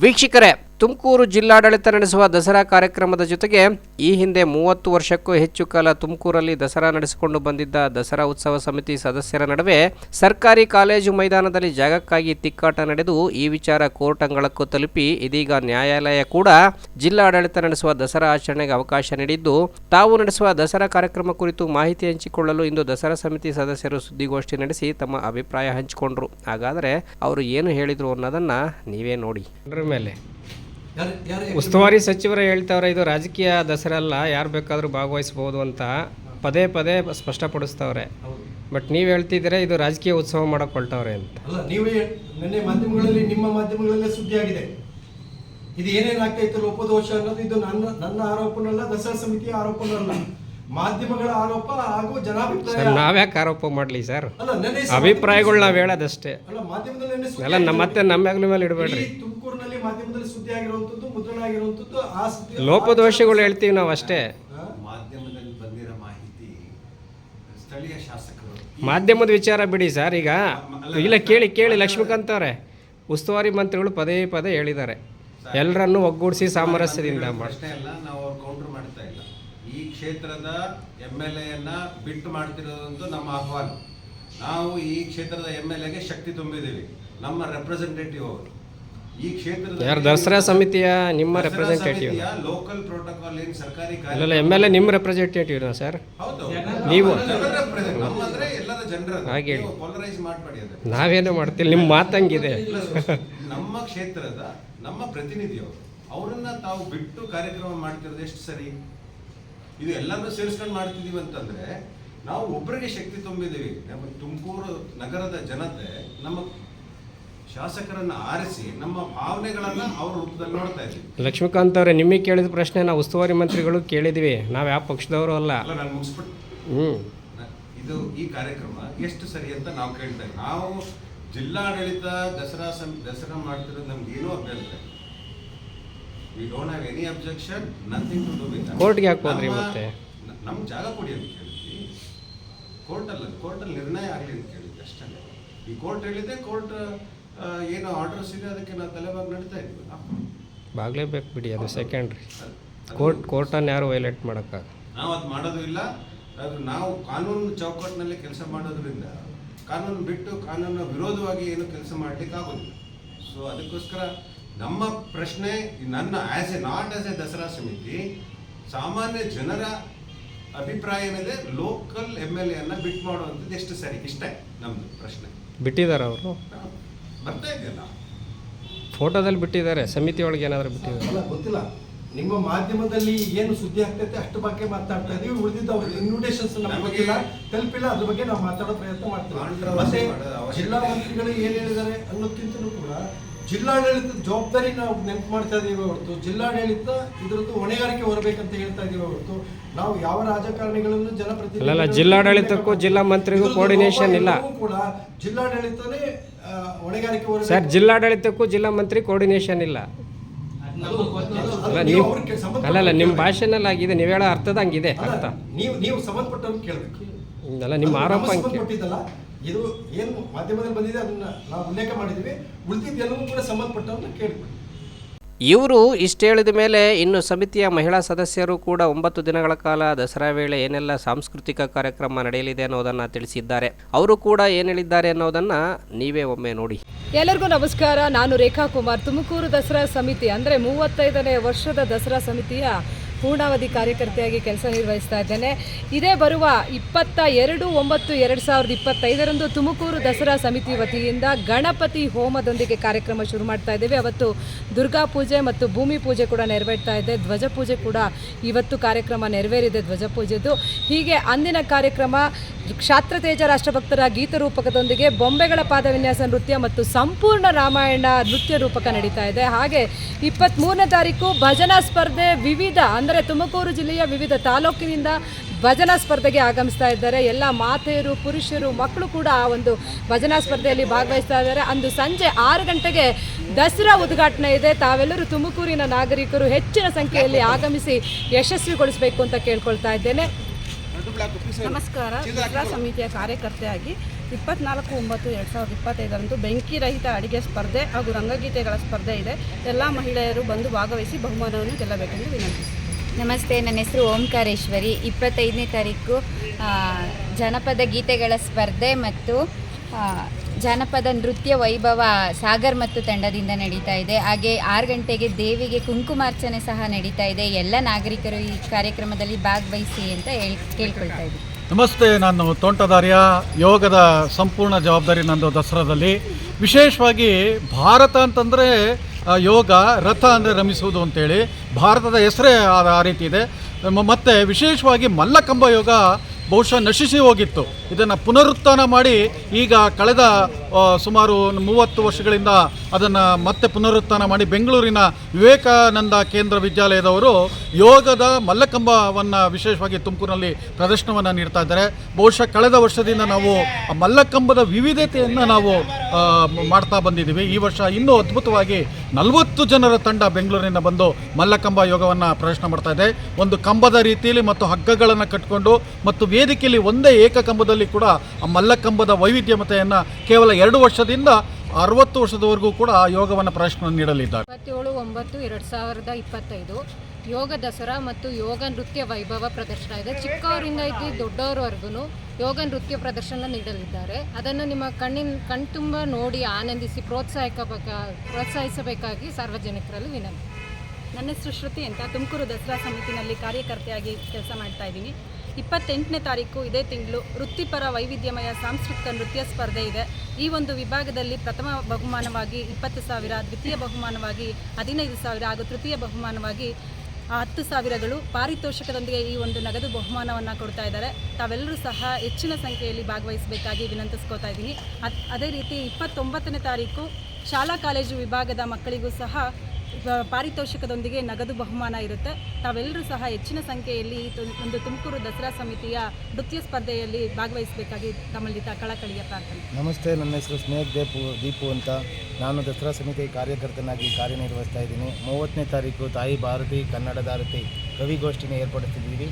ವೀಕ್ಷಕರೇ ತುಮಕೂರು ಜಿಲ್ಲಾಡಳಿತ ನಡೆಸುವ ದಸರಾ ಕಾರ್ಯಕ್ರಮದ ಜೊತೆಗೆ ಈ ಹಿಂದೆ ಮೂವತ್ತು ವರ್ಷಕ್ಕೂ ಹೆಚ್ಚು ಕಾಲ ತುಮಕೂರಲ್ಲಿ ದಸರಾ ನಡೆಸಿಕೊಂಡು ಬಂದಿದ್ದ ದಸರಾ ಉತ್ಸವ ಸಮಿತಿ ಸದಸ್ಯರ ನಡುವೆ ಸರ್ಕಾರಿ ಕಾಲೇಜು ಮೈದಾನದಲ್ಲಿ ಜಾಗಕ್ಕಾಗಿ ತಿಕ್ಕಾಟ ನಡೆದು ಈ ವಿಚಾರ ಕೋರ್ಟ್ ಅಂಗಳಕ್ಕೂ ತಲುಪಿ ಇದೀಗ ನ್ಯಾಯಾಲಯ ಕೂಡ ಜಿಲ್ಲಾಡಳಿತ ನಡೆಸುವ ದಸರಾ ಆಚರಣೆಗೆ ಅವಕಾಶ ನೀಡಿದ್ದು, ತಾವು ನಡೆಸುವ ದಸರಾ ಕಾರ್ಯಕ್ರಮ ಕುರಿತು ಮಾಹಿತಿ ಹಂಚಿಕೊಳ್ಳಲು ಇಂದು ದಸರಾ ಸಮಿತಿ ಸದಸ್ಯರು ಸುದ್ದಿಗೋಷ್ಠಿ ನಡೆಸಿ ತಮ್ಮ ಅಭಿಪ್ರಾಯ ಹಂಚಿಕೊಂಡ್ರು. ಹಾಗಾದರೆ ಅವರು ಏನು ಹೇಳಿದರು ಅನ್ನೋದನ್ನು ನೀವೇ ನೋಡಿ. ಮೇಲೆ ಉಸ್ತುವಾರಿ ಸಚಿವರು ಹೇಳ್ತಾವ್ರೆ ಇದು ರಾಜಕೀಯ ದಸರಾ ಅಲ್ಲ ಯಾರು ಬೇಕಾದರೂ ಭಾಗವಹಿಸ್ಬೋದು ಅಂತ ಪದೇ ಪದೇ ಸ್ಪಷ್ಟಪಡಿಸ್ತವ್ರೆ. ಬಟ್ ನೀವು ಹೇಳ್ತಿದ್ರೆ ಇದು ರಾಜಕೀಯ ಉತ್ಸವ ಮಾಡಕ್ ಹೊರಟವ್ರೆ ಅಂತ. ಅಲ್ಲ ನೀವೇ ನಿನ್ನೆ ಮಾಧ್ಯಮಗಳಲ್ಲಿ ನಿಮ್ಮ ಮಾಧ್ಯಮಗಳಲ್ಲೇ ಸುದ್ದಿ ಆಗಿದೆ ಇದು ಏನೇನಾಗ್ತಾ ಇತ್ತು ಲೋಪದೋಷ ಅನ್ನೋದು ಇದು ನನ್ನ ನನ್ನ ಆರೋಪನಲ್ಲ ದಸರಾ ಸಮಿತಿಯ ಆರೋಪನೂ ಅಲ್ಲ ಮಾಧ್ಯಮಗಳ ಆರೋಪ ಹಾಗೂ ಜನಾಭಿಪ್ರಾಯ ಸರ್ ನಾವ್ಯಾಕೆ ಆರೋಪ ಮಾಡಲಿ ಸರ್? ಅಲ್ಲ ನೆನ್ನೆ ಅಭಿಪ್ರಾಯಗಳು ನಾವು ಹೇಳೋದಷ್ಟೇ. ಅಲ್ಲ ಮಾಧ್ಯಮದಲ್ಲಿ ನೆನ್ನೆ ಸುದ್ದಿ ಎಲ್ಲ ನಮ್ಮ ಮತ್ತೆ ನಮ್ಮ ಹೆಗ್ಲ ಮೇಲೆ ಇಡಬೇಡ್ರಿ. ಇಡೀ ತುಮಕೂರಿನಲ್ಲಿ ಮಾಧ್ಯಮದಲ್ಲಿ ಸುದ್ದಿ ಆಗಿರುವಂತದ್ದು ಮುದ್ರಣ ಆಗಿರುವಂತದ್ದು ಆ ಸುದ್ದಿ ಲೋಪದೋಷಗಳು ಹೇಳ್ತೀವಿ ನಾವು ಅಷ್ಟೇ. ಹಾ? ಮಾಧ್ಯಮದಲ್ಲಿ ಬಂದಿರೋ ಮಾಹಿತಿ ಸ್ಥಳೀಯ ಶಾಸಕರು. ಮಾಧ್ಯಮದ ವಿಚಾರ ಬಿಡಿ ಸರ್ ಈಗ ಇಲ್ಲ ಕೇಳಿ ಕೇಳಿ ಲಕ್ಷ್ಮೀಕಾಂತ್ ಅವರೇ ಉಸ್ತುವಾರಿ ಮಂತ್ರಿಗಳು ಪದೇ ಪದೇ ಹೇಳಿದ್ದಾರೆ. ಎಲ್ಲರನ್ನು ಒಗ್ಗೂಡಿಸಿ ಸಾಮರಸ್ಯದಿಂದ ಮಾಡಿ ಪ್ರಶ್ನೆ ಅಲ್ಲ ನಾವು ಅವ್ರು ಕೌಂಟರ್ ಮಾಡ್ತಾ ಇಲ್ಲ. ಈ ಕ್ಷೇತ್ರದ ಎಂ ಎಲ್ ಎನ್ನ ಬಿಟ್ಟು ಮಾಡ್ತಿರೋದಂತೂ ನಮ್ಮ ಆಹ್ವಾನ. ನಾವು ಈ ಕ್ಷೇತ್ರದ ಎಂ ಎಲ್ ಎಗೆ ಶಕ್ತಿ ತುಂಬಿದ್ದೀವಿ. ನಮ್ಮ ರೆಪ್ರೆಸೆಂಟೇಟಿವ್ ಅವರು. ಈ ಕ್ಷೇತ್ರದ ಯಾರು ದಸರಾ ಸಮಿತಿಯ ನಿಮ್ಮ ರೆಪ್ರೆಸೆಂಟೇಟಿವ್ ಲೋಕಲ್ ಪ್ರೋಟೋಕಾಲ್ ಏನು ಸರ್ಕಾರಿ ಕಾರ್ಯ ಎಂ ಎಲ್ ಎ ನಿಮ್ಮ ರೆಪ್ರೆಸೆಂಟೇಟಿವ್ ಸರ್? ಹೌದು. ನೀವು? ಜನರ ನಮ್ಮ ಅಂದ್ರೆ ಎಲ್ಲರ ಜನರ ಹಾಗೆ ಪೊಲರೈಸ್ ಮಾಡಬೇಡಿ ನಾವೇನು ಮಾಡ್ತೀವಿ ನಿಮ್ಮ ಮಾತಂಗಿದೆ. ನಮ್ಮ ಕ್ಷೇತ್ರದ ನಮ್ಮ ಪ್ರತಿನಿಧಿಯವರು ಅವರನ್ನ ತಾವು ಬಿಟ್ಟು ಕಾರ್ಯಕ್ರಮ ಮಾಡ್ತಿರೋದು ಎಷ್ಟು ಸರಿ? ಇದು ಎಲ್ಲರೂ ಸೇರಿಸ್ಕೊಂಡು ಮಾಡ್ತಿದೀವಿ ಅಂತಂದ್ರೆ ನಾವು ಒಬ್ಬರಿಗೆ ಶಕ್ತಿ ತುಂಬಿದೀವಿ ನಮ್ಮ ತುಮಕೂರು ನಗರದ ಜನತೆ ನಮ್ಮ ಶಾಸಕರನ್ನು ಆರಿಸಿ ನಮ್ಮ ಭಾವನೆಗಳನ್ನ ಅವ್ರ ರೂಪದಲ್ಲಿ ನೋಡ್ತಾ ಇದ್ದೀವಿ. ಲಕ್ಷ್ಮೀಕಾಂತ್ ಅವರೇ ನಿಮಗೆ ಕೇಳಿದ ಪ್ರಶ್ನೆ ನಾವು ಉಸ್ತುವಾರಿ ಮಂತ್ರಿಗಳು ಕೇಳಿದ್ವಿ. ನಾವು ಯಾವ ಪಕ್ಷದವರು ಅಲ್ಲ. ನಾನು ಮುಗಿಸ್ಬಿಟ್ಟು. ಹ್ಞೂ ಇದು ಈ ಕಾರ್ಯಕ್ರಮ ಎಷ್ಟು ಸರಿ ಅಂತ ನಾವು ಕೇಳ್ತಾ ನಾವು ಜಿಲ್ಲಾಡಳಿತ ದಸರಾ ಸಂ ದಸರಾ ಮಾಡ್ತಿರೋದು ನಮ್ಗೆ ಏನೂ ಅಭ್ಯಂತರ we don't have any objection nothing to do with ಕೋರ್ಟ್ಗೆ ಯಾಕೆ ಹೋದ್ರಿ ಮತ್ತೆ? ನಮ್ಮ ಜಾಗ ಕೊಡಿ ಅಂತ ಕೇಳಿದ್ವಿ ಕೋರ್ಟ್ ಅಲ್ಲ ಕೋರ್ಟಲ್ಲಿ ನಿರ್ಣಯ ಆಗಲಿ ಅಂತ ಕೇಳಿದ್ವಿ ಅಷ್ಟೇ. ಈ ಕೋರ್ಟ್ ಹೇಳಿದೆ ಕೋರ್ಟ್ ಏನು ಆರ್ಡರ್ಸ್ ಇದೆ ಅದಕ್ಕೆ ನಾವು ತಲೆಬಾಗ್ ನಡೀತಾ ಇದ್ವಿ. ಬಾಗ್ಲೇಬೇಕು ಬಿಡಿ ಅದು ಸೆಕೆಂಡ್ರಿ ಕೋರ್ಟ್ ಕೋರ್ಟನ್ನು ಯಾರು ವೈಲೇಟ್ ಮಾಡೋಕ್ಕಾಗ ನಾವು ಅದು ಮಾಡೋದು ಇಲ್ಲ. ಅದು ನಾವು ಕಾನೂನು ಚೌಕಟ್ಟಿನಲ್ಲಿ ಕೆಲಸ ಮಾಡೋದ್ರಿಂದ ಕಾನೂನು ಬಿಟ್ಟು ಕಾನೂನು ವಿರೋಧವಾಗಿ ಏನು ಕೆಲಸ ಮಾಡ್ಲಿಕ್ಕೆ ಆಗೋದಿಲ್ಲ ಸೊ ಅದಕ್ಕೋಸ್ಕರ ನಮ್ಮ ಪ್ರಶ್ನೆ ನನ್ನ as a not as a Dasara ಸಮಿತಿ ಸಾಮಾನ್ಯ ಜನರ ಅಭಿಪ್ರಾಯ ಮೇಲೆ ಲೋಕಲ್ ಎಂ ಎಲ್ ಎನ್ನ ಬಿಟ್ಟು ಮಾಡುವಂಥದ್ದು ಎಷ್ಟು ಸರಿ? ಇಷ್ಟೇ ನಮ್ಮದು ಪ್ರಶ್ನೆ. ಬಿಟ್ಟಿದ್ದಾರೆ ಅವರು. ಬರ್ತಾ ಇದೆಯಲ್ಲ. ಫೋಟೋದಲ್ಲಿ ಬಿಟ್ಟಿದ್ದಾರೆ ಸಮಿತಿ ಒಳಗೆ ಏನಾದರೂ ಬಿಟ್ಟಿದ್ದಾರೆ? ಅಲ್ಲ ಗೊತ್ತಿಲ್ಲ. ನಿಮ್ಮ ಮಾಧ್ಯಮದಲ್ಲಿ ಏನು ಸುದ್ದಿ ಆಗ್ತೈತೆ ಅಷ್ಟು ಬಗ್ಗೆ ಮಾತಾಡ್ತಾ ಇದೀವಿ ಉಳಿದಿದ್ದ ಅವ್ರ ಇನ್ವಿಟೇಷನ್ಸ್ ನಮಗಿಲ್ಲ ತಲುಪಿಲ್ಲ ಅದ್ರ ಬಗ್ಗೆ ನಾವು ಮಾತಾಡೋ ಪ್ರಯತ್ನ ಮಾಡ್ತೀವಿ. ಮತ್ತೆ ಜಿಲ್ಲಾ ಮಂತ್ರಿಗಳು ಏನ್ ಹೇಳಿದ್ದಾರೆ ಅನ್ನೋದಕ್ಕಿಂತಲೂ ಕೂಡ ಜಿಲ್ಲಾಡಳಿತದ ಜವಾಬ್ದಾರಿ ನಾವು ನೆನಪು ಮಾಡ್ತಾ ಇದ್ದೀವಿ ಹೊರತು ಜಿಲ್ಲಾಡಳಿತ ಇದ್ರದ್ದು ಹೊಣೆಗಾರಿಕೆ ಹೊರಬೇಕಂತ ಹೇಳ್ತಾ ಇದ್ದೀವಿ ಹೊರತು ನಾವು ಯಾವ ರಾಜಕಾರಣಿಗಳನ್ನು ಜನಪ್ರತಿನಿಧಿ ಜಿಲ್ಲಾಡಳಿತಕ್ಕೂ ಜಿಲ್ಲಾ ಮಂತ್ರಿಗೂ ಕೋರ್ಡಿನೇಷನ್ ಇಲ್ಲ. ಕೂಡ ಜಿಲ್ಲಾಡಳಿತನೇ ಹೊಣೆಗಾರಿಕೆ ಹೊರ ಸರ್ ಜಿಲ್ಲಾಡಳಿತಕ್ಕೂ ಜಿಲ್ಲಾ ಮಂತ್ರಿ ಕೋರ್ಡಿನೇಷನ್ ಇಲ್ಲ. ಅಲ್ಲ ನೀವು ಅಲ್ಲಲ್ಲ ನಿಮ್ಮ. ಭಾಷೆನಲ್ಲಿ ಆಗಿದೆ ನೀವು ಹೇಳೋ ಅರ್ಥದ ಹಂಗಿದೆ ಅಲ್ಲ, ಅರ್ಥ. ನೀವು ನೀವು ಸಂಬಂಧಪಟ್ಟವ್ರು ಕೇಳಬೇಕು. ಅಲ್ಲ ನಿಮ್ಮ ಆರೋಪ ಹಂಗೆ ಸಂಬಂಧಪಟ್ಟಿದ್ದಲ್ಲ. ಇದು ಏನು ಮಾಧ್ಯಮದಲ್ಲಿ ಬಂದಿದೆ ಅದನ್ನ ನಾವು ಉಲ್ಲೇಖ ಮಾಡಿದೀವಿ. ಉಳಿದಿದ್ದೆಲ್ಲವೂ ಕೂಡ ಸಂಬಂಧಪಟ್ಟವ್ರನ್ನ ಕೇಳಬೇಕು ಇವರು ಇಷ್ಟು ಹೇಳಿದ ಮೇಲೆ ಇನ್ನು ಸಮಿತಿಯ ಮಹಿಳಾ ಸದಸ್ಯರು ಕೂಡ ಒಂಬತ್ತು ದಿನಗಳ ಕಾಲ ದಸರಾ ವೇಳೆ ಏನೆಲ್ಲ ಸಾಂಸ್ಕೃತಿಕ ಕಾರ್ಯಕ್ರಮ ನಡೆಯಲಿದೆ ಅನ್ನೋದನ್ನು ತಿಳಿಸಿದ್ದಾರೆ. ಅವರು ಕೂಡ ಏನು ಹೇಳಿದ್ದಾರೆ ಅನ್ನೋದನ್ನು ನೀವೇ ಒಮ್ಮೆ ನೋಡಿ. ಎಲ್ಲರಿಗೂ ನಮಸ್ಕಾರ. ನಾನು ರೇಖಾ ಕುಮಾರ್. ತುಮಕೂರು ದಸರಾ ಸಮಿತಿ ಅಂದರೆ ಮೂವತ್ತೈದನೇ ವರ್ಷದ ದಸರಾ ಸಮಿತಿಯ ಪೂರ್ಣಾವಧಿ ಕಾರ್ಯಕರ್ತೆಯಾಗಿ ಕೆಲಸ ನಿರ್ವಹಿಸ್ತಾ ಇದ್ದೇನೆ. ಇದೇ ಬರುವ ಇಪ್ಪತ್ತ ಎರಡು ಒಂಬತ್ತು ಎರಡು ಸಾವಿರದ ಇಪ್ಪತ್ತೈದರಂದು ತುಮಕೂರು ದಸರಾ ಸಮಿತಿ ವತಿಯಿಂದ ಗಣಪತಿ ಹೋಮದೊಂದಿಗೆ ಕಾರ್ಯಕ್ರಮ ಶುರು ಮಾಡ್ತಾ ಇದ್ದೇವೆ. ಅವತ್ತು ದುರ್ಗಾ ಪೂಜೆ ಮತ್ತು ಭೂಮಿ ಪೂಜೆ ಕೂಡ ನೆರವೇರ್ತಾ ಇದೆ. ಧ್ವಜ ಪೂಜೆ ಕೂಡ ಇವತ್ತು ಕಾರ್ಯಕ್ರಮ ನೆರವೇರಿದೆ ಧ್ವಜ ಪೂಜೆದು. ಹೀಗೆ ಅಂದಿನ ಕಾರ್ಯಕ್ರಮ ಕ್ಷಾತ್ರತೇಜ ರಾಷ್ಟ್ರಭಕ್ತರ ಗೀತರೂಪಕದೊಂದಿಗೆ ಬೊಂಬೆಗಳ ಪಾದವಿನ್ಯಾಸ ನೃತ್ಯ ಮತ್ತು ಸಂಪೂರ್ಣ ರಾಮಾಯಣ ನೃತ್ಯ ರೂಪಕ ನಡೀತಾ ಇದೆ. ಹಾಗೆ ಇಪ್ಪತ್ತ್ಮೂರನೇ ತಾರೀಕು ಭಜನಾ ಸ್ಪರ್ಧೆ ವಿವಿಧ ಅಂದರೆ ತುಮಕೂರು ಜಿಲ್ಲೆಯ ವಿವಿಧ ತಾಲೂಕಿನಿಂದ ಭಜನಾ ಸ್ಪರ್ಧೆಗೆ ಆಗಮಿಸ್ತಾ ಇದ್ದಾರೆ. ಎಲ್ಲ ಮಾತೆಯರು, ಪುರುಷರು, ಮಕ್ಕಳು ಕೂಡ ಆ ಒಂದು ಭಜನಾ ಸ್ಪರ್ಧೆಯಲ್ಲಿ ಭಾಗವಹಿಸ್ತಾ ಇದ್ದಾರೆ. ಅಂದು ಸಂಜೆ ಆರು ಗಂಟೆಗೆ ದಸರಾ ಉದ್ಘಾಟನೆ ಇದೆ. ತಾವೆಲ್ಲರೂ ತುಮಕೂರಿನ ನಾಗರಿಕರು ಹೆಚ್ಚಿನ ಸಂಖ್ಯೆಯಲ್ಲಿ ಆಗಮಿಸಿ ಯಶಸ್ವಿಗೊಳಿಸಬೇಕು ಅಂತ ಕೇಳ್ಕೊಳ್ತಾ ಇದ್ದೇನೆ. ನಮಸ್ಕಾರ. ಜಿಲ್ಲಾ ಸಮಿತಿಯ ಕಾರ್ಯಕರ್ತೆಯಾಗಿ ಇಪ್ಪತ್ನಾಲ್ಕು ಒಂಬತ್ತು ಎರಡು ಸಾವಿರದ ಇಪ್ಪತ್ತೈದರಂದು ಬೆಂಕಿ ರಹಿತ ಅಡಿಗೆ ಸ್ಪರ್ಧೆ ಹಾಗೂ ರಂಗಗೀತೆಗಳ ಸ್ಪರ್ಧೆ ಇದೆ. ಎಲ್ಲ ಮಹಿಳೆಯರು ಬಂದು ಭಾಗವಹಿಸಿ ಬಹುಮಾನವನ್ನು ಗೆಲ್ಲಬೇಕೆಂದು ವಿನಂತಿಸಿ ನಮಸ್ತೆ, ನನ್ನ ಹೆಸರು ಓಂಕಾರೇಶ್ವರಿ. ಇಪ್ಪತ್ತೈದನೇ ತಾರೀಕು ಜನಪದ ಗೀತೆಗಳ ಸ್ಪರ್ಧೆ ಮತ್ತು ಜಾನಪದ ನೃತ್ಯ ವೈಭವ ಸಾಗರ್ ಮತ್ತು ತಂಡದಿಂದ ನಡೀತಾ ಇದೆ. ಹಾಗೆ ಆರು ಗಂಟೆಗೆ ದೇವಿಗೆ ಕುಂಕುಮಾರ್ಚನೆ ಸಹ ನಡೀತಾ ಇದೆ. ಎಲ್ಲ ನಾಗರಿಕರು ಈ ಕಾರ್ಯಕ್ರಮದಲ್ಲಿ ಭಾಗವಹಿಸಿ ಅಂತ ಹೇಳಿ, ಕೇಳ್ಕೊಳ್ತಾ ಇದ್ದೀನಿ. ನಮಸ್ತೆ, ನಾನು ತೋಂಟದಾರ್ಯ. ಯೋಗದ ಸಂಪೂರ್ಣ ಜವಾಬ್ದಾರಿ ನಂದು ದಸರಾದಲ್ಲಿ. ವಿಶೇಷವಾಗಿ ಭಾರತ ಅಂತಂದರೆ ಯೋಗ, ರಥ ಅಂದರೆ ರಮಿಸುವುದು ಅಂತೇಳಿ ಭಾರತದ ಹೆಸರೇ ಆ ರೀತಿ ಇದೆ. ಮತ್ತು ವಿಶೇಷವಾಗಿ ಮಲ್ಲಕಂಬ ಯೋಗ ಬಹುಶಃ ನಶಿಸಿ ಹೋಗಿತ್ತು. ಇದನ್ನು ಪುನರುತ್ಥಾನ ಮಾಡಿ ಈಗ ಕಳೆದ ಸುಮಾರು ಮೂವತ್ತು ವರ್ಷಗಳಿಂದ ಅದನ್ನು ಮತ್ತೆ ಪುನರುತ್ಥಾನ ಮಾಡಿ ಬೆಂಗಳೂರಿನ ವಿವೇಕಾನಂದ ಕೇಂದ್ರ ವಿದ್ಯಾಲಯದವರು ಯೋಗದ ಮಲ್ಲಕಂಬವನ್ನು ವಿಶೇಷವಾಗಿ ತುಮಕೂರಿನಲ್ಲಿ ಪ್ರದರ್ಶನವನ್ನು ನೀಡ್ತಾ ಇದ್ದಾರೆ. ಬಹುಶಃ ಕಳೆದ ವರ್ಷದಿಂದ ನಾವು ಮಲ್ಲಕಂಬದ ವಿವಿಧತೆಯನ್ನು ನಾವು ಮಾಡ್ತಾ ಬಂದಿದ್ದೀವಿ. ಈ ವರ್ಷ ಇನ್ನೂ ಅದ್ಭುತವಾಗಿ ನಲವತ್ತು ಜನರ ತಂಡ ಬೆಂಗಳೂರಿನಿಂದ ಬಂದು ಮಲ್ಲಕಂಬ ಯೋಗವನ್ನು ಪ್ರದರ್ಶನ ಮಾಡ್ತಾ ಇದೆ. ಒಂದು ಕಂಬದ ರೀತಿಯಲ್ಲಿ ಮತ್ತು ಹಗ್ಗಗಳನ್ನು ಕಟ್ಟಿಕೊಂಡು ಮತ್ತು ವೇದಿಕೆಯಲ್ಲಿ ಒಂದೇ ಏಕಕಂಬದಲ್ಲಿ ಕೂಡ ಆ ಮಲ್ಲಕಂಬದ ವೈವಿಧ್ಯಮತೆಯನ್ನು ಕೇವಲ ಎರಡು ವರ್ಷದಿಂದ ಅರವತ್ತು ವರ್ಷದವರೆಗೂ ಕೂಡ ಆ ಯೋಗವನ್ನು ಪ್ರದರ್ಶನ ನೀಡಲಿದ್ದಾರೆ. ಇಪ್ಪತ್ತೇಳು ಒಂಬತ್ತು ಎರಡು ಸಾವಿರದ ಇಪ್ಪತ್ತೈದು ಯೋಗ ದಸರಾ ಮತ್ತು ಯೋಗ ನೃತ್ಯ ವೈಭವ ಪ್ರದರ್ಶನ ಇದೆ. ಚಿಕ್ಕವರಿಂದ ಇದ್ದು ದೊಡ್ಡವರವರೆಗೂ ಯೋಗ ನೃತ್ಯ ಪ್ರದರ್ಶನ ನೀಡಲಿದ್ದಾರೆ. ಅದನ್ನು ನಿಮ್ಮ ಕಣ್ಣಿನ ಕಣ್ತುಂಬ ನೋಡಿ ಆನಂದಿಸಿ ಪ್ರೋತ್ಸಾಹಕ ಪ್ರೋತ್ಸಾಹಿಸಬೇಕಾಗಿ ಸಾರ್ವಜನಿಕರಲ್ಲಿ ವಿನಂತಿ. ನನ್ನ ಹೆಸರು ಶ್ರುತಿ ಅಂತ. ತುಮಕೂರು ದಸರಾ ಸಮಿತಿನಲ್ಲಿ ಕಾರ್ಯಕರ್ತೆಯಾಗಿ ಕೆಲಸ ಮಾಡ್ತಾ ಇದ್ದೀನಿ. ಇಪ್ಪತ್ತೆಂಟನೇ ತಾರೀಕು ಇದೇ ತಿಂಗಳು ವೃತ್ತಿಪರ ವೈವಿಧ್ಯಮಯ ಸಾಂಸ್ಕೃತಿಕ ನೃತ್ಯ ಸ್ಪರ್ಧೆ ಇದೆ. ಈ ಒಂದು ವಿಭಾಗದಲ್ಲಿ ಪ್ರಥಮ ಬಹುಮಾನವಾಗಿ ಇಪ್ಪತ್ತು ಸಾವಿರ, ದ್ವಿತೀಯ ಬಹುಮಾನವಾಗಿ ಹದಿನೈದು ಸಾವಿರ ಹಾಗೂ ತೃತೀಯ ಬಹುಮಾನವಾಗಿ ಹತ್ತು ಸಾವಿರಗಳು ಪಾರಿತೋಷಕದೊಂದಿಗೆ ಈ ಒಂದು ನಗದು ಬಹುಮಾನವನ್ನು ಕೊಡ್ತಾ ಇದ್ದಾರೆ. ತಾವೆಲ್ಲರೂ ಸಹ ಹೆಚ್ಚಿನ ಸಂಖ್ಯೆಯಲ್ಲಿ ಭಾಗವಹಿಸಬೇಕಾಗಿ ವಿನಂತಿಸ್ಕೋತಾ ಇದ್ದೀನಿ. ಅದೇ ರೀತಿ ಇಪ್ಪತ್ತೊಂಬತ್ತನೇ ತಾರೀಕು ಶಾಲಾ ಕಾಲೇಜು ವಿಭಾಗದ ಮಕ್ಕಳಿಗೂ ಸಹ ಪಾರಿತೋಷಕದೊಂದಿಗೆ ನಗದು ಬಹುಮಾನ ಇರುತ್ತೆ. ತಾವೆಲ್ಲರೂ ಸಹ ಹೆಚ್ಚಿನ ಸಂಖ್ಯೆಯಲ್ಲಿ ಒಂದು ತುಮಕೂರು ದಸರಾ ಸಮಿತಿಯ ನೃತ್ಯ ಸ್ಪರ್ಧೆಯಲ್ಲಿ ಭಾಗವಹಿಸಬೇಕಾಗಿ ತಮ್ಮಲ್ಲಿ ಕಳಕಳಿಯ ಪ್ರಾರ್ಥನೆ. ನಮಸ್ತೆ ನನ್ನ ಹೆಸರು ಸ್ನೇಹ ದೀಪು ದೀಪು ಅಂತ. ನಾನು ದಸರಾ ಸಮಿತಿ ಕಾರ್ಯಕರ್ತನಾಗಿ ಕಾರ್ಯನಿರ್ವಹಿಸ್ತಾ ಇದ್ದೀನಿ. ಮೂವತ್ತನೇ ತಾರೀಕು ತಾಯಿ ಭಾರತಿ ಕನ್ನಡದಾರತಿ ಕವಿಗೋಷ್ಠಿನ ಏರ್ಪಡಿಸಿದ್ದೀವಿ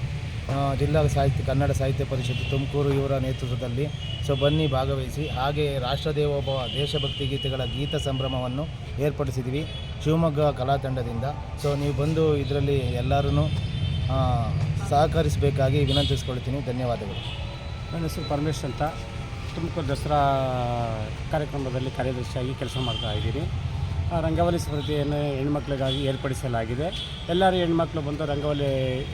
ಆ, ಜಿಲ್ಲಾ ಸಾಹಿತ್ಯ ಕನ್ನಡ ಸಾಹಿತ್ಯ ಪರಿಷತ್ತು ತುಮಕೂರು ಇವರ ನೇತೃತ್ವದಲ್ಲಿ ಸೊ ಬನ್ನಿ ಭಾಗವಹಿಸಿ. ಹಾಗೆ ರಾಷ್ಟ್ರದೇವೋಭವ ದೇಶಭಕ್ತಿ ಗೀತೆಗಳ ಗೀತ ಸಂಭ್ರಮವನ್ನು ಏರ್ಪಡಿಸಿದ್ದೀವಿ ಶಿವಮೊಗ್ಗ ಕಲಾ ತಂಡದಿಂದ. ಸೊ ನೀವು ಬಂದು ಇದರಲ್ಲಿ ಎಲ್ಲರೂ ಸಹಕರಿಸಬೇಕಾಗಿ ವಿನಂತಿಸ್ಕೊಳ್ತೀನಿ. ಧನ್ಯವಾದಗಳು. ನನ್ನ ಹೆಸರು ಪರಮೇಶ್ ಅಂತ. ತುಮಕೂರು ದಸರಾ ಕಾರ್ಯಕ್ರಮದಲ್ಲಿ ಕಾರ್ಯದರ್ಶಿಯಾಗಿ ಕೆಲಸ ಮಾಡ್ತಾ ಇದ್ದೀನಿ. ಆ ರಂಗವಲ್ಲಿ ಸ್ಪರ್ಧೆಯನ್ನು ಹೆಣ್ಮಕ್ಳಿಗಾಗಿ ಏರ್ಪಡಿಸಲಾಗಿದೆ. ಎಲ್ಲರೂ ಹೆಣ್ಮಕ್ಳು ಬಂದು ರಂಗವಲ್ಲಿ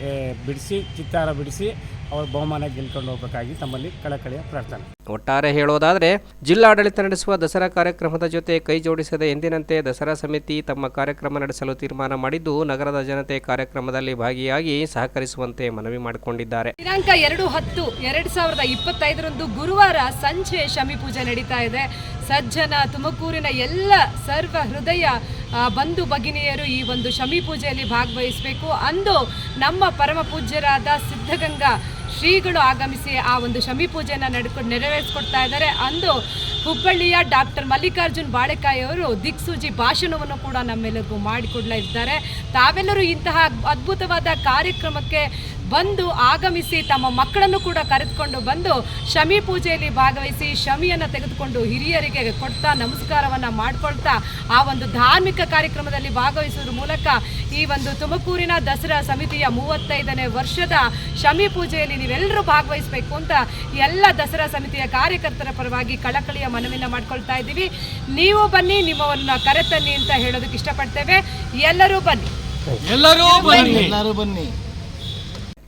ಏ, ಬಿಡಿಸಿ ಚಿತ್ತಾರ ಬಿಡಿಸಿ ಅವರು ಬಹುಮಾನ ಗೆಲ್ಕೊಂಡು ಹೋಗಬೇಕಾಗಿ ತಮ್ಮಲ್ಲಿ ಕಳಕಳಿಯ ಪ್ರಾರ್ಥನೆ. ಒಟ್ಟಾರೆ ಹೇಳೋದಾದರೆ, ಜಿಲ್ಲಾಡಳಿತ ನಡೆಸುವ ದಸರಾ ಕಾರ್ಯಕ್ರಮದ ಜೊತೆ ಕೈ ಜೋಡಿಸದೆ ಎಂದಿನಂತೆ ದಸರಾ ಸಮಿತಿ ತಮ್ಮ ಕಾರ್ಯಕ್ರಮ ನಡೆಸಲು ತೀರ್ಮಾನ ಮಾಡಿದ್ದು, ನಗರದ ಜನತೆ ಕಾರ್ಯಕ್ರಮದಲ್ಲಿ ಭಾಗಿಯಾಗಿ ಸಹಕರಿಸುವಂತೆ ಮನವಿ ಮಾಡಿಕೊಂಡಿದ್ದಾರೆ. ದಿನಾಂಕ ಎರಡು ಹತ್ತು, ಎರಡು ಸಾವಿರದ ಇಪ್ಪತ್ತೈದರಂದು ಗುರುವಾರ ಸಂಜೆ ಶಮಿ ಪೂಜೆ ನಡೀತಾ ಇದೆ. ಸಜ್ಜನ ತುಮಕೂರಿನ ಎಲ್ಲ ಸರ್ವ ಹೃದಯ ಬಂಧು ಭಗಿನಿಯರು ಈ ಒಂದು ಶಮಿ ಪೂಜೆಯಲ್ಲಿ ಭಾಗವಹಿಸಬೇಕು. ಅಂದು ನಮ್ಮ ಪರಮ ಪೂಜ್ಯರಾದ ಸಿದ್ಧಗಂಗಾ ಶ್ರೀಗಳು ಆಗಮಿಸಿ ಆ ಒಂದು ಶಮಿ ಪೂಜೆಯನ್ನು ನಡ್ಕೊಂಡು ನೆರವೇರಿಸ್ಕೊಡ್ತಾ ಇದ್ದಾರೆ. ಅಂದು ಹುಬ್ಬಳ್ಳಿಯ ಡಾಕ್ಟರ್ ಮಲ್ಲಿಕಾರ್ಜುನ್ ಬಾಳೆಕಾಯಿ ಅವರು ದಿಕ್ಸೂಜಿ ಭಾಷಣವನ್ನು ಕೂಡ ನಮ್ಮೆಲ್ಲರಿಗೂ ಮಾಡಿಕೊಡ್ಲಾ ಇದ್ದಾರೆ. ತಾವೆಲ್ಲರೂ ಇಂತಹ ಅದ್ಭುತವಾದ ಕಾರ್ಯಕ್ರಮಕ್ಕೆ ಬಂದು ಆಗಮಿಸಿ ತಮ್ಮ ಮಕ್ಕಳನ್ನು ಕೂಡ ಕರೆದುಕೊಂಡು ಬಂದು ಶಮಿ ಪೂಜೆಯಲ್ಲಿ ಭಾಗವಹಿಸಿ ಶಮಿಯನ್ನು ತೆಗೆದುಕೊಂಡು ಹಿರಿಯರಿಗೆ ಕೊಡ್ತಾ ನಮಸ್ಕಾರವನ್ನು ಮಾಡಿಕೊಳ್ತಾ ಆ ಒಂದು ಧಾರ್ಮಿಕ ಕಾರ್ಯಕ್ರಮದಲ್ಲಿ ಭಾಗವಹಿಸುವುದರ ಮೂಲಕ ಈ ಒಂದು ತುಮಕೂರಿನ ದಸರಾ ಸಮಿತಿಯ ಮೂವತ್ತೈದನೇ ವರ್ಷದ ಶಮಿ ಪೂಜೆಯಲ್ಲಿ ನೀವೆಲ್ಲರೂ ಭಾಗವಹಿಸಬೇಕು ಅಂತ ಎಲ್ಲ ದಸರಾ ಸಮಿತಿಯ ಕಾರ್ಯಕರ್ತರ ಪರವಾಗಿ ಕಳಕಳಿಯ ಮನವಿನ ಮಾಡ್ಕೊಳ್ತಾ ಇದ್ದೀವಿ. ನೀವು ಬನ್ನಿ ನಿಮ್ಮವನ್ನು ಕರೆತನ್ನಿ ಅಂತ ಹೇಳೋದಕ್ಕೆ ಇಷ್ಟಪಡ್ತೇವೆ. ಎಲ್ಲರೂ ಬನ್ನಿ. ಎಲ್ಲರೂ ಬನ್ನಿ. ಎಲ್ಲರೂ ಬನ್ನಿ.